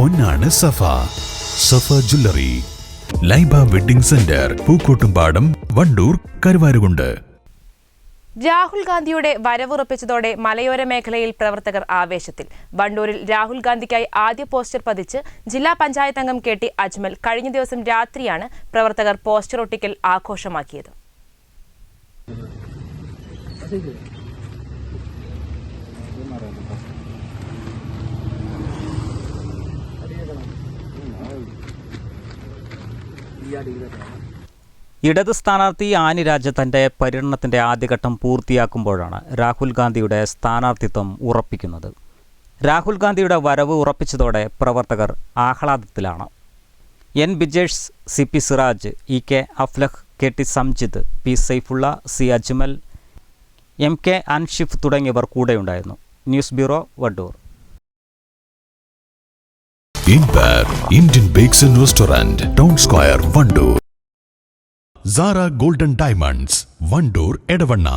പൊന്നാണ് Safa. Safa jewellery. Laiba wedding centre Pookkottumpadam Wandoor Karuvarakundu. Rahul ഗാന്ധിയുടെ വരവുറപ്പിച്ചതോടെ മലയോര മേഖലയിൽ പ്രവർത്തകർ ആവേശത്തിൽ. വണ്ടൂരിൽ രാഹുൽ ഗാന്ധിക്കായി ആദ്യ പോസ്റ്റർ പതിച്ച് ജില്ലാ പഞ്ചായത്ത് അംഗം കെ ടി അജ്മൽ കഴിഞ്ഞ ദിവസം രാത്രിയാണ് പ്രവർത്തകർ പോസ്റ്റർ ഒട്ടിക്കൽ ആഘോഷമാക്കിയത്. ഇടത് സ്ഥാനാർത്ഥി ആനി രാജ തന്റെ പര്യടനത്തിന്റെ ആദ്യഘട്ടം പൂർത്തിയാക്കുമ്പോഴാണ് രാഹുൽ ഗാന്ധിയുടെ സ്ഥാനാർത്ഥിത്വം ഉറപ്പിക്കുന്നത്. രാഹുൽ ഗാന്ധിയുടെ വരവ് ഉറപ്പിച്ചതോടെ പ്രവർത്തകർ ആഹ്ലാദത്തിലാണ്. N Bijesh C P Siraj E K Aflah K T Samjith P Saifulla C Ajmal M K Anshif തുടങ്ങിയവർ കൂടെയുണ്ടായിരുന്നു. News bureau Vaddur ഇൻപാർ Indian bakes and restaurant town square Wandoor Sara golden diamonds Wandoor Edavanna